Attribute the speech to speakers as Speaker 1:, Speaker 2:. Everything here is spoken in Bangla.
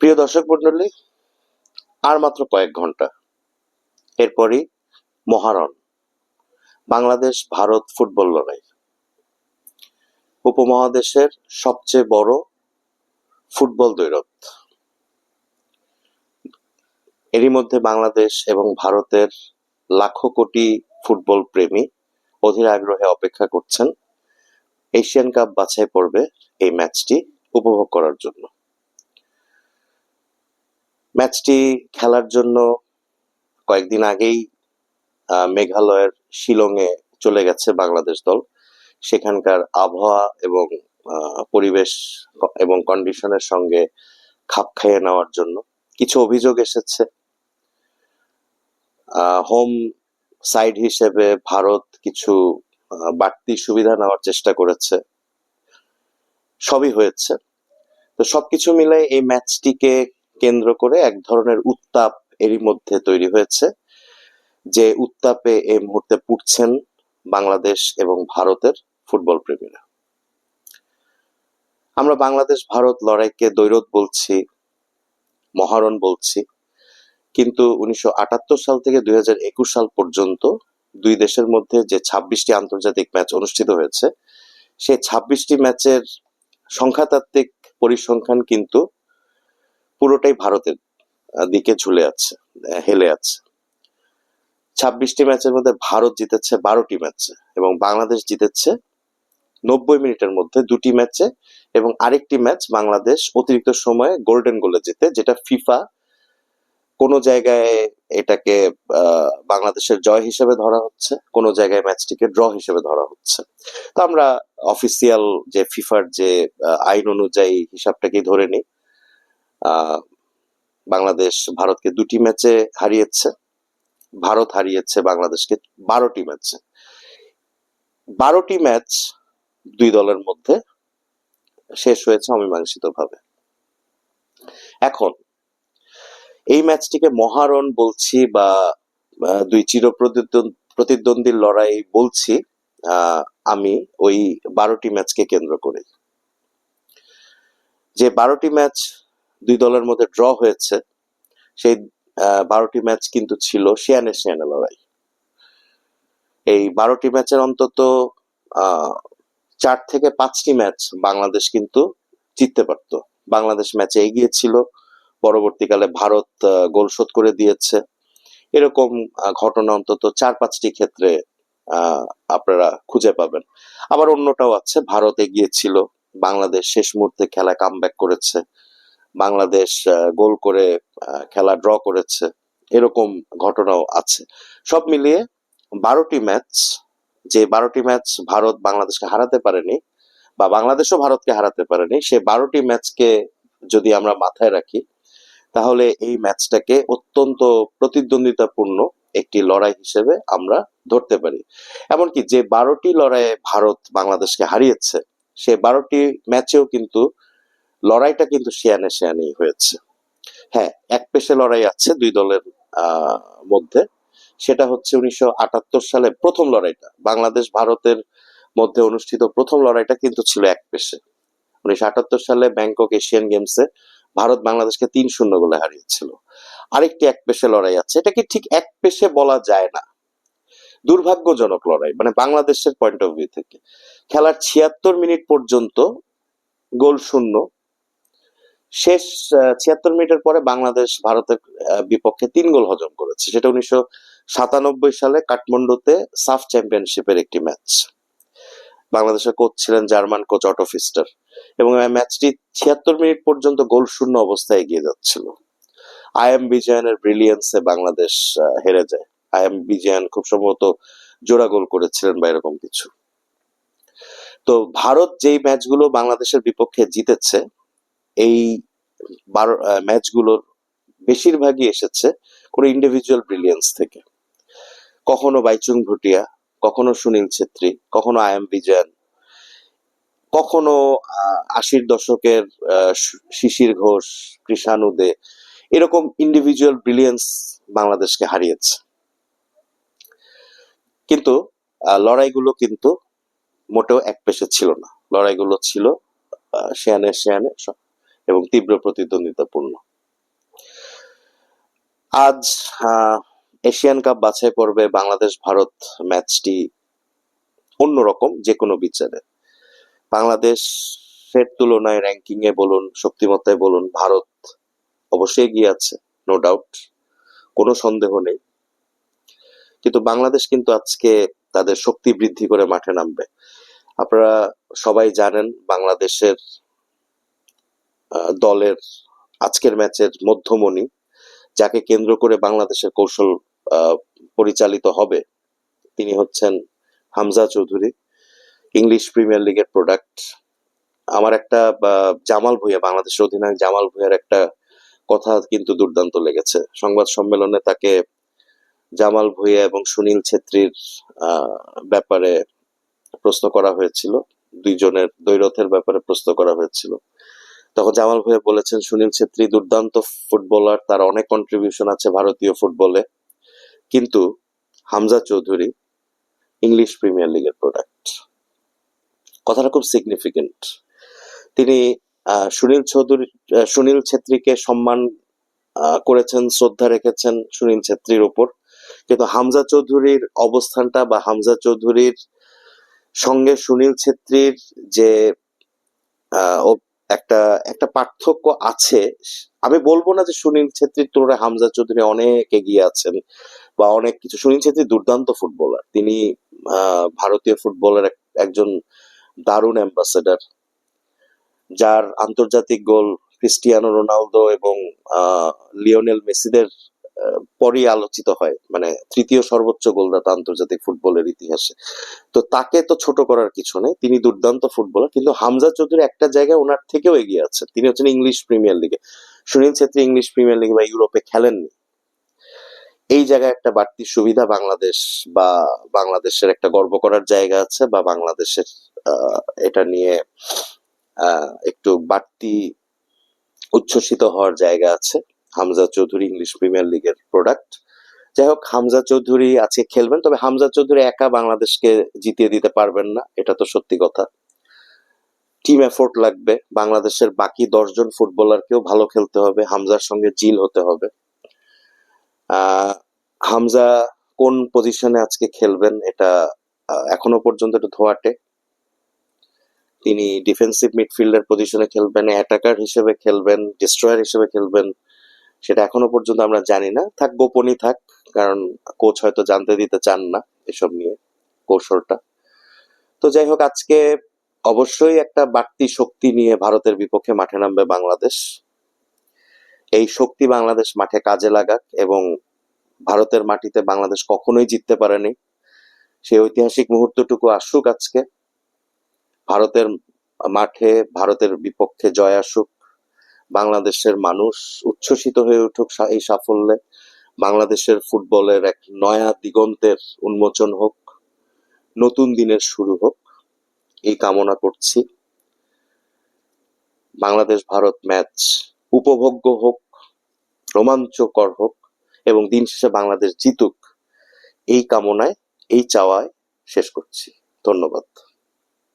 Speaker 1: প্রিয় দর্শক মন্ডলী আর মাত্র কয়েক ঘণ্টা। এরপরই মহারণ, বাংলাদেশ ভারত ফুটবল লড়াই। উপমহাদেশের সবচেয়ে বড় ফুটবল দৈরত এরই মধ্যে বাংলাদেশ এবং ভারতের লাখো কোটি ফুটবল প্রেমী অধীর আগ্রহে অপেক্ষা করছেন। এশিয়ান কাপ বাছাই পর্বে এই ম্যাচটি উপভোগ করার জন্য। ম্যাচটি খেলার জন্য কয়েকদিন আগেই মেঘালয়ের শিলংয়ে চলে গেছে বাংলাদেশ দল। সেখানকার আবহাওয়া এবং পরিবেশ এবং কন্ডিশনের সঙ্গে খাপ খাইয়ে নেওয়ার জন্য কিছু অভিযোগ এসেছে। হোম সাইড হিসেবে ভারত কিছু বাড়তি সুবিধা নেওয়ার চেষ্টা করেছে। সবই হয়েছে। তো সবকিছু মিলে এই ম্যাচটিকে কেন্দ্র করে এক ধরনের উত্তাপ এরই মধ্যে তৈরি হয়েছে, যে উত্তাপে এই মুহূর্তে পুড়ছেন বাংলাদেশ এবং ভারতের ফুটবল প্রেমীরা। আমরা বাংলাদেশ, ভারত লড়াইকে দৈরত বলছি, মহারণ বলছি, কিন্তু উনিশশো আটাত্তর সাল থেকে দুই হাজার একুশ সাল পর্যন্ত দুই দেশের মধ্যে যে ছাব্বিশটি আন্তর্জাতিক ম্যাচ অনুষ্ঠিত হয়েছে সেই ছাব্বিশটি ম্যাচের সংখ্যাতাত্ত্বিক পরিসংখ্যান কিন্তু পুরোটাই ভারতের দিকে ঝুলে আছে হেলে আছে। ছাব্বিশটি ম্যাচের মধ্যে ভারত জিতেছে বারোটি ম্যাচে এবং বাংলাদেশ জিতেছে নব্বই মিনিটের মধ্যে দুটি ম্যাচে এবং আরেকটি ম্যাচ বাংলাদেশ অতিরিক্ত সময়ে গোল্ডেন গোলে জিতে, যেটা ফিফা কোনো জায়গায় এটাকে বাংলাদেশের জয় হিসেবে ধরা হচ্ছে, কোনো জায়গায় ম্যাচটিকে ড্র হিসেবে ধরা হচ্ছে। তো আমরা অফিসিয়াল যে ফিফার যে আইন অনুযায়ী হিসাবটাকে ধরে নিই বাংলাদেশ ভারতকে দুটি ম্যাচে হারিয়েছে। ভারত হারিয়েছে বাংলাদেশকে বারোটি ম্যাচে। বারোটি ম্যাচ দুই দলের মধ্যে শেষ হয়েছে অমীমাংসিত ভাবে এখন, এই ম্যাচটিকে মহারণ বলছি বা দুই চির প্রতিদ্বন্দ্বীর লড়াই বলছি আমি ওই বারোটি ম্যাচকে কেন্দ্র করে যে বারোটি ম্যাচ দুই দলের মধ্যে ড্র হয়েছে। সেই বারোটি ম্যাচ কিন্তু ছিল শিয়ানে শিয়ানে লড়াই। এই বারোটি ম্যাচের অন্তত চার থেকে পাঁচটি ম্যাচ বাংলাদেশ কিন্তু জিততে পারতো। বাংলাদেশ ম্যাচে এগিয়ে ছিল। পরবর্তীকালে ভারত গোল শোধ করে দিয়েছে। এরকম ঘটনা অন্তত চার পাঁচটি ক্ষেত্রে আপনারা খুঁজে পাবেন। আবার অন্যটাও আছে। ভারত এগিয়ে ছিল। বাংলাদেশ শেষ মুহূর্তে খেলা কামব্যাক করেছে। বাংলাদেশ গোল করে খেলা ড্র করেছে, এরকম ঘটনাও আছে। সব মিলিয়ে বারোটি ম্যাচ, যে বারোটি ম্যাচ ভারত বাংলাদেশকে হারাতে পারেনি বা বাংলাদেশও ভারতকে হারাতে পারেনি, সে বারোটি ম্যাচকে যদি আমরা মাথায় রাখি, তাহলে এই ম্যাচটাকে অত্যন্ত প্রতিদ্বন্দ্বিতাপূর্ণ একটি লড়াই হিসেবে আমরা ধরতে পারি। এমনকি যে বারোটি লড়াইয়ে ভারত বাংলাদেশকে হারিয়েছে, সে বারোটি ম্যাচেও কিন্তু লড়াইটা কিন্তু শিয়ানে শিয়ানেই হয়েছে। হ্যাঁ এক পেশে লড়াই আছে দুই দলের মধ্যে। সেটা হচ্ছে উনিশশো আটাত্তর সালে প্রথম লড়াইটা। বাংলাদেশ ভারতের মধ্যে অনুষ্ঠিত প্রথম লড়াইটা কিন্তু ছিল এক পেশে। উনিশশো আটাত্তর সালে ব্যাংকক এশিয়ান গেমসে ভারত বাংলাদেশকে তিন শূন্য গোলে হারিয়েছিল। আরেকটি এক পেশে লড়াই আছে। এটাকে ঠিক এক পেশে বলা যায় না? দুর্ভাগ্যজনক লড়াই মানে বাংলাদেশের পয়েন্ট অফ ভিউ থেকে। খেলার ছিয়াত্তর মিনিট পর্যন্ত গোল শূন্য শেষ ছিয়াত্তর মিনিটের পরে বাংলাদেশ ভারতের বিপক্ষে তিন গোল হজম করেছে। সেটা উনিশশো সাতানব্বই সালে কাঠমান্ডুতে সাফ চ্যাম্পিয়নশিপের একটি ম্যাচ। বাংলাদেশের কোচ ছিলেন জার্মান কোচ অটো ফিস্টার এবং ম্যাচটি ছিয়াত্তর মিনিট পর্যন্ত গোল শূন্য অবস্থায় এগিয়ে যাচ্ছিল। আই এম বিজয়ানের ব্রিলিয়েন্সে বাংলাদেশ হেরে যায়। আই এম বিজয়ান খুব সম্ভবত জোড়া গোল করেছিলেন বা এরকম কিছু। তো ভারত যেই ম্যাচগুলো বাংলাদেশের বিপক্ষে জিতেছে এই বারো ম্যাচগুলোর বেশিরভাগই এসেছে কোনো ইন্ডিভিজুয়াল ব্রিলিয়েন্স থেকে। কখনো বাইচুং ভুটিয়া, কখনো সুনীল ছেত্রী, কখনো আই এম বিজয়ান কখনো আশির দশকের শিশির ঘোষ, কৃষাণু দে, এরকম ইন্ডিভিজুয়াল ব্রিলিয়েন্স বাংলাদেশকে হারিয়েছে। কিন্তু লড়াইগুলো কিন্তু মোটেও এক পেশে ছিল না। লড়াইগুলো ছিল শেয়ানে শেয়ানে এবং তীব্র প্রতিদ্বন্দ্বিতাপূর্ণ। আজ এশিয়ান কাপ বাছাই পর্বে বাংলাদেশ ভারত ম্যাচটি অন্যরকম যে কোনো বিচারে। বাংলাদেশের তুলনায় র্যাঙ্কিং এ বলুন, শক্তিমত্তায় বলুন, ভারত অবশ্যই এগিয়ে আছে নো ডাউট কোনো সন্দেহ নেই। কিন্তু বাংলাদেশ কিন্তু আজকে তাদের শক্তি বৃদ্ধি করে মাঠে নামবে। আপনারা সবাই জানেন, বাংলাদেশের দলের আজকের ম্যাচের মধ্যমণি, যাকে কেন্দ্র করে বাংলাদেশের কৌশল পরিচালিত হবে, তিনি হচ্ছেন হামজা চৌধুরী, ইংলিশ প্রিমিয়ার লিগের প্রোডাক্ট আমার একটা জামাল ভুঁইয়া, বাংলাদেশের অধিনায়ক জামাল ভুঁইয়ার একটা কথা কিন্তু দুর্দান্ত লেগেছে। সংবাদ সম্মেলনে তাকে জামাল ভুঁইয়া এবং সুনীল ছেত্রীর ব্যাপারে প্রশ্ন করা হয়েছিল, দুইজনের, দ্বৈরথের ব্যাপারে প্রশ্ন করা হয়েছিল। তখন জামাল ভুঁইয়া বলেছেন, সুনীল ছেত্রী দুর্দান্ত ফুটবলার, তার অনেক কন্ট্রিবিউশন আছে ভারতীয় ফুটবলে। কিন্তু হামজা চৌধুরী ইংলিশ প্রিমিয়ার লিগের প্রোডাক্ট কথাটা খুব সিগনিফিকেন্ট তিনি সুনীল চৌধুরী সুনীল ছেত্রীকে সম্মান করেছেন, শ্রদ্ধা রেখেছেন সুনীল ছেত্রীর ওপর কিন্তু হামজা চৌধুরীর অবস্থানটা বা হামজা চৌধুরীর সঙ্গে সুনীল ছেত্রীর যে একটা একটা পার্থক্য আছে। আমি বলব না যে সুনীল ছেত্রীর তুলনায় হামজা চৌধুরী অনেক এগিয়ে আছেন বা অনেক কিছু। সুনীল ছেত্রী দুর্দান্ত ফুটবলার। তিনি ভারতীয় ফুটবলের এক- একজন দারুণ অ্যাম্বাসেডার। যার আন্তর্জাতিক গোল ক্রিস্টিয়ানো রোনালদো এবং লিওনেল মেসিদের পরই আলোচিত হয় মানে তৃতীয় সর্বোচ্চ গোলদাতা আন্তর্জাতিক ফুটবলের ইতিহাসে। তো তাকে তো ছোট করার কিছু নেই, তিনি দুর্দান্ত ফুটবলার, কিন্তু হামজা চৌধুরী একটা জায়গায় ওনার থেকেও এগিয়ে আছেন তিনি হচ্ছেন ইংলিশ প্রিমিয়ার লিগে। সুনীল ছেত্রী ইংলিশ প্রিমিয়ার লিগে বা ইউরোপে খেলেননি। এই জায়গায় একটা বাড়তি সুবিধা বাংলাদেশ বা বাংলাদেশের একটা গর্ব করার জায়গা আছে বা বাংলাদেশের এটা নিয়ে একটু বাড়তি উচ্ছ্বসিত হওয়ার জায়গা আছে। হামজা চৌধুরী ইংলিশ প্রিমিয়ার লিগের প্রোডাক্ট যাই হোক, হামজা চৌধুরী আজকে খেলবেন, তবে হামজা চৌধুরী একা বাংলাদেশকে জিতিয়ে দিতে পারবেন না, এটা তো সত্যি কথা। টিম এফোর্ট লাগবে, বাংলাদেশের বাকি দশজন ফুটবলারকেও ভালো খেলতে হবে, হামজার সঙ্গে জিল হতে হবে। হামজা কোন পজিশনে আজকে খেলবেন, এটা এখনও পর্যন্ত একটু ধোয়াটে। তিনি ডিফেন্সিভ মিডফিল্ডার পজিশনে খেলবেন অ্যাটাকার হিসেবে খেলবেন ডিস্ট্রয়ার হিসেবে খেলবেন। সেটা এখনও পর্যন্ত আমরা জানি না। থাক, গোপনই থাক, কারণ কোচ হয়তো জানতে দিতে চান না এসব নিয়ে কৌশলটা। তো যাই হোক, আজকে অবশ্যই একটা বাড়তি শক্তি নিয়ে ভারতের বিপক্ষে মাঠে নামবে বাংলাদেশ। এই শক্তি বাংলাদেশ মাঠে কাজে লাগাক এবং ভারতের মাটিতে বাংলাদেশ কখনোই জিততে পারেনি। সেই ঐতিহাসিক মুহূর্তটুকু আসুক আজকে। ভারতের মাঠে ভারতের বিপক্ষে জয় আসুক। বাংলাদেশের মানুষ উচ্ছ্বসিত হয়ে উঠুক এই সাফল্যে। বাংলাদেশের ফুটবলের এক নয়া দিগন্তের উন্মোচন হোক, নতুন দিনের শুরু হোক, এই কামনা করছি। বাংলাদেশ ভারত ম্যাচ উপভোগ্য হোক, রোমাঞ্চকর হোক এবং দিন শেষে বাংলাদেশ জিতুক, এই কামনায়, এই চাওয়ায় শেষ করছি। ধন্যবাদ।